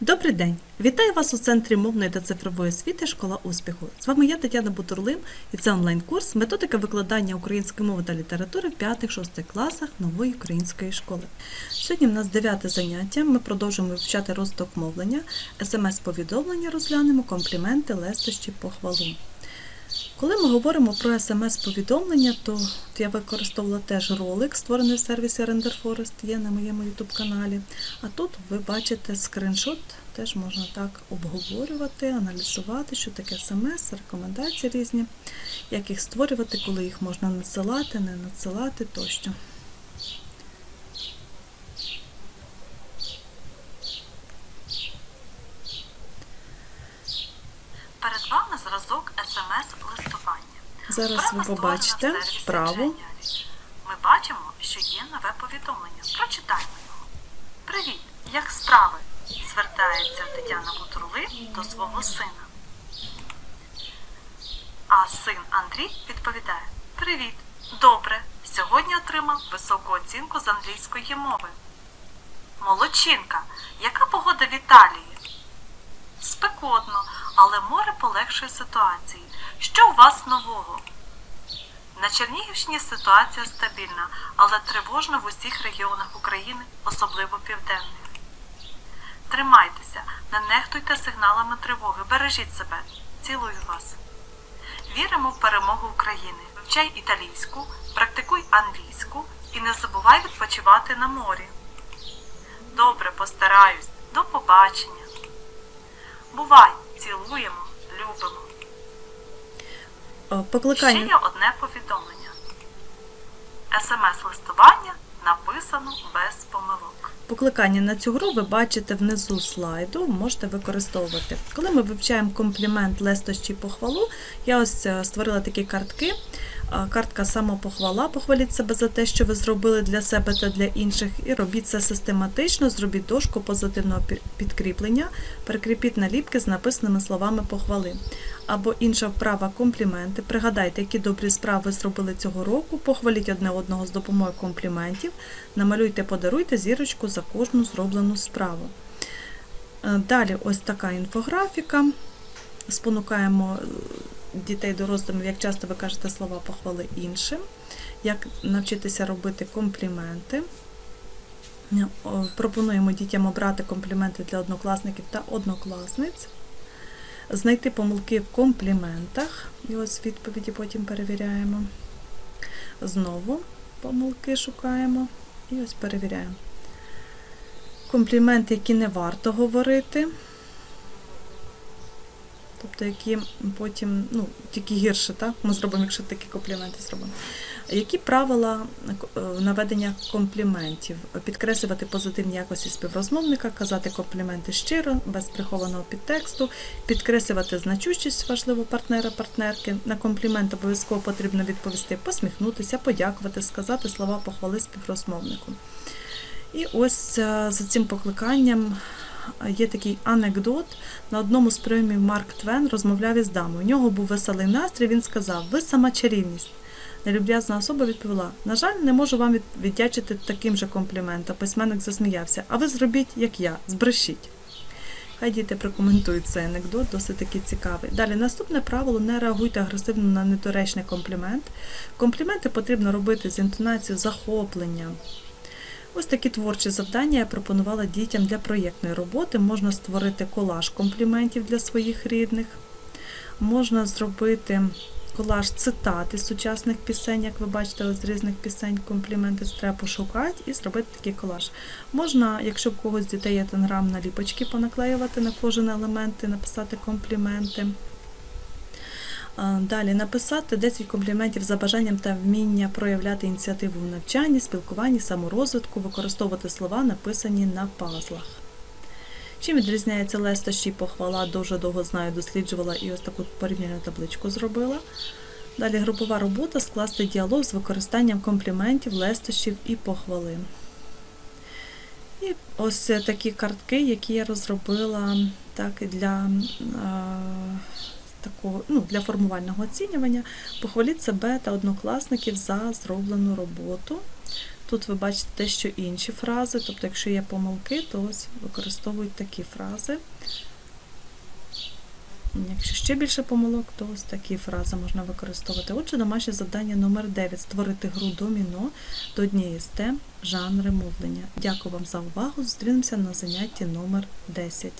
Добрий день! Вітаю вас у Центрі мовної та цифрової освіти Школа успіху. З вами я Тетяна Бутурлим і це онлайн-курс Методика викладання української мови та літератури в 5-6 класах нової української школи. Сьогодні в нас дев'яте заняття. Ми продовжуємо вивчати розвиток мовлення, смс-повідомлення розглянемо, компліменти, лестощі, похвалу. Коли ми говоримо про смс-повідомлення, то я використовувала теж ролик, створений в сервісі Render Forest, є на моєму YouTube каналі. А тут ви бачите скриншот, теж можна так обговорювати, аналізувати, що таке смс, рекомендації різні, як їх створювати, коли їх можна надсилати, не надсилати тощо. Перед вами зразок смс-листування. Зараз ви побачите в сервісі вправу. Genially. Ми бачимо, що є нове повідомлення. Прочитаємо його. Привіт! Як справи? звертається Тетяна Бутурли до свого сина. А син Андрій відповідає: Привіт! Добре! Сьогодні отримав високу оцінку з англійської мови. Молодчинка! Яка погода в Італії? Спекотно, але море полегшує ситуації. Що у вас нового? На Чернігівщині ситуація стабільна, але тривожна в усіх регіонах України, особливо південних. Тримайтеся, не нехтуйте сигналами тривоги, бережіть себе. Цілую вас. Віримо в перемогу України. Вивчай італійську, практикуй англійську і не забувай відпочивати на морі. Добре, постараюсь. До побачення. Бувай, цілуємо. Ще Покликання. є одне повідомлення. СМС-листування написано без помилок. Покликання на цю гру ви бачите внизу слайду, можете використовувати. Коли ми вивчаємо комплімент, лестощі, похвалу, я ось е, створила такі картки. Картка самопохвала, похваліть себе за те, що ви зробили для себе та для інших, і робіть це систематично, зробіть дошку позитивного підкріплення, перекріпіть наліпки з написаними словами похвали. Або інша вправа компліменти. Пригадайте, які добрі справи ви зробили цього року, похваліть одне одного з допомогою компліментів, намалюйте, подаруйте зірочку за кожну зроблену справу. Е, Далі ось така інфографіка. Спонукаємо дітей дорослими, як часто ви кажете слова похвали іншим, як навчитися робити компліменти. Е, Пропонуємо дітям обрати компліменти для однокласників та однокласниць, знайти помилки в компліментах, і ось відповіді потім перевіряємо. Знову помилки шукаємо і ось перевіряємо. Компліменти, які не варто говорити. Тобто, які потім, ну, тільки гірше, так? Ми зробимо, якщо такі компліменти зробимо. Які правила е, наведення компліментів? Підкреслювати позитивні якості співрозмовника, казати компліменти щиро, без прихованого підтексту, підкреслювати значущість важливо партнера-партнерки. На комплімент обов'язково потрібно відповісти, посміхнутися, подякувати, сказати слова похвали співрозмовнику. І ось е, за цим покликанням є такий анекдот. На одному з прийомів Марк Твен розмовляв із дамою. У нього був веселий настрій. Він сказав: Ви сама чарівність. Нелюб'язна особа відповіла: На жаль, не можу вам віддячити таким же компліментом. Письменник засміявся. А ви зробіть, як я, збрешіть. Хай діти прокоментують цей анекдот, досить таки цікавий. Далі, наступне правило: не реагуйте агресивно на недоречний комплімент. Компліменти потрібно робити з інтонацією захоплення. Ось такі творчі завдання я пропонувала дітям для проєктної роботи. Можна створити колаж компліментів для своїх рідних, можна зробити колаж цитат із сучасних пісень, як ви бачите, з різних пісень компліменти треба пошукати і зробити такий колаж. Можна, якщо в когось з дітей є тенграм, наліпочки понаклеювати на кожен елемент і написати компліменти. Далі написати 10 компліментів за бажанням та вміння проявляти ініціативу в навчанні, спілкуванні, саморозвитку, використовувати слова, написані на пазлах. Чим відрізняється лестощі похвала, дуже довго знаю, досліджувала і ось таку порівняльну табличку зробила. Далі групова робота скласти діалог з використанням компліментів, лестощів і похвали. І ось такі картки, які я розробила так, для а, такого, ну, для формувального оцінювання. Похваліть себе та однокласників за зроблену роботу. Тут ви бачите дещо інші фрази, тобто, якщо є помилки, то ось використовують такі фрази. Якщо ще більше помилок, то ось такі фрази можна використовувати. Отже, домашнє завдання номер 9 створити гру доміно до однієї з тем жанри мовлення. Дякую вам за увагу. Зустрінемося на занятті номер 10.